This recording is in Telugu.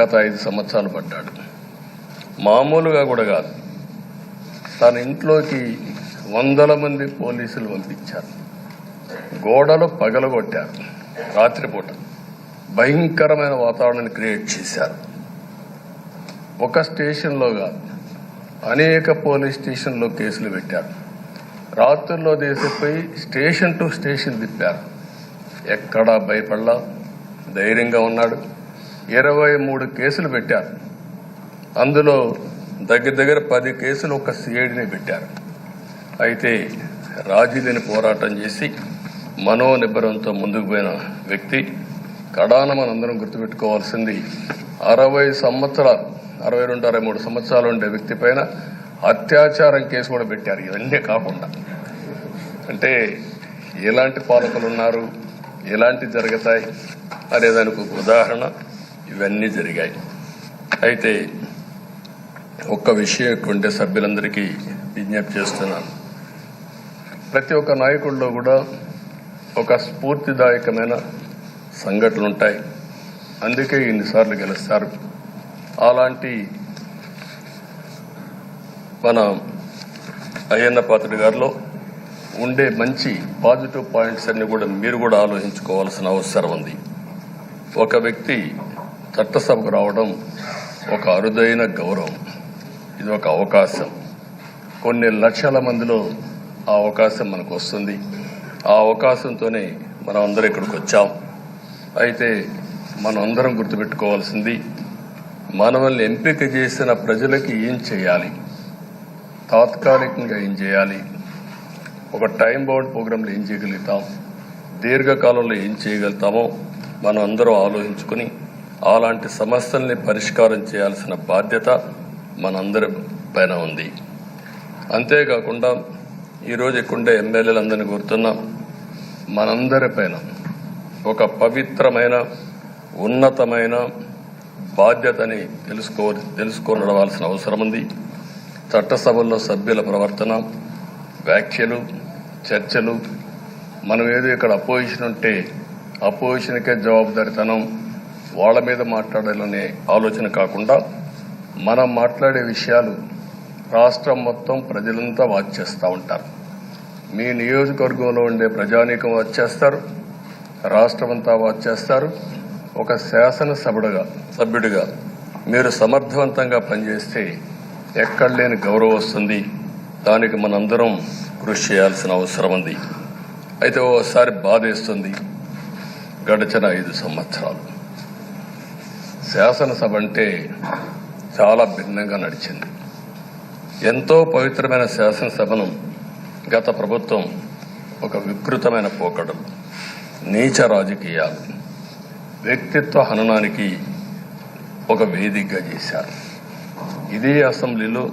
గత ఐదు సంవత్సరాలు పడ్డాడు మామూలుగా కూడా కాదు. తన ఇంట్లోకి వందల మంది పోలీసులు పంపించారు. గోడలు పగలగొట్టారు. రాత్రిపూట భయంకరమైన వాతావరణాన్ని క్రియేట్ చేశారు. ఒక స్టేషన్లో కాదు అనేక పోలీస్ స్టేషన్లో కేసులు పెట్టారు. రాత్రుల్లో దేశపోయి స్టేషన్ టు స్టేషన్ తిప్పారు. ఎక్కడా భయపడలా ధైర్యంగా ఉన్నాడు. ఇరవై మూడు కేసులు పెట్టారు. అందులో దగ్గర దగ్గర పది కేసులు ఒక సిఐడిని పెట్టారు. అయితే రాజీలేని పోరాటం చేసి మనోనిబ్బరంతో ముందుకు పోయిన వ్యక్తి కడాన మనందరం గుర్తుపెట్టుకోవాల్సింది. అరవై సంవత్సరాలు అరవై రెండు అరవై మూడు సంవత్సరాలు ఉండే వ్యక్తి పైన అత్యాచారం కేసు కూడా పెట్టారు. ఇవన్నీ కాకుండా అంటే ఎలాంటి పాలకులు ఉన్నారు ఎలాంటి జరుగుతాయి అనే దానికి ఒక ఉదాహరణ. ఇవన్నీ జరిగాయి. అయితే ఒక్క విషయం ఎక్కువంటే సభ్యులందరికీ విజ్ఞప్తి చేస్తున్నాను. ప్రతి ఒక్క నాయకుల్లో కూడా ఒక స్ఫూర్తిదాయకమైన సంఘటనలు ఉంటాయి అందుకే ఇన్నిసార్లు గెలుస్తారు. అలాంటి మన అయ్యన్న పాత్రుడి గారిలో ఉండే మంచి పాజిటివ్ పాయింట్స్ అన్ని కూడా మీరు కూడా ఆలోచించుకోవాల్సిన అవసరం ఉంది. ఒక వ్యక్తి చట్టసభకు రావడం ఒక అరుదైన గౌరవం. ఇది ఒక అవకాశం. కొన్ని లక్షల మందిలో ఆ అవకాశం మనకు వస్తుంది ఆ అవకాశంతోనే మనం అందరం ఇక్కడికి వచ్చాం అయితే మనం అందరం గుర్తుపెట్టుకోవాల్సింది మనల్ని ఎంపిక చేసిన ప్రజలకి ఏం చేయాలి? తాత్కాలికంగా ఏం చేయాలి? ఒక టైం బౌండ్ ప్రోగ్రాంలో ఏం చేయగలుగుతాం? దీర్ఘకాలంలో ఏం చేయగలుగుతామో మనం అందరం ఆలోచించుకుని అలాంటి సమస్యల్ని పరిష్కారం చేయాల్సిన బాధ్యత మనందరి పైన ఉంది. అంతేకాకుండా ఈరోజు ఎక్కుండే ఎమ్మెల్యేలందరినీ కోరుతున్నాం మనందరి పైన ఒక పవిత్రమైన ఉన్నతమైన బాధ్యతని తెలుసుకో తెలుసుకొని నడవాల్సిన అవసరం ఉంది. చట్టసభల్లో సభ్యుల ప్రవర్తన వ్యాఖ్యలు చర్చలు మనం ఏదో ఇక్కడ అపోజిషన్ ఉంటే అపోజిషన్కే జవాబుదారితనం వాళ్ళ మీద మాట్లాడాలనే ఆలోచన కాకుండా మనం మాట్లాడే విషయాలు రాష్ట్రం మొత్తం ప్రజలంతా వాచ్ చేస్తూ ఉంటారు. మీ నియోజకవర్గంలో ఉండే ప్రజానీకం వాచ్ చేస్తారు. రాష్ట్రం అంతా వాచ్ చేస్తారు. ఒక శాసనసభుడుగా సభ్యుడిగా మీరు సమర్థవంతంగా పనిచేస్తే ఎక్కడ లేని గౌరవం వస్తుంది. దానికి మనందరం కృషి చేయాల్సిన అవసరం ఉంది. అయితే ఓసారి బాధేస్తుంది. గడిచిన ఐదు సంవత్సరాలు. శాసనసభ అంటే చాలా భిన్నంగా నడిచింది. ఎంతో పవిత్రమైన శాసనసభను గత ప్రభుత్వం ఒక వికృతమైన పోకడలు నీచ రాజకీయాలు వ్యక్తిత్వ హననానికి ఒక వేదికగా చేశారు. ఇదే అసెంబ్లీలో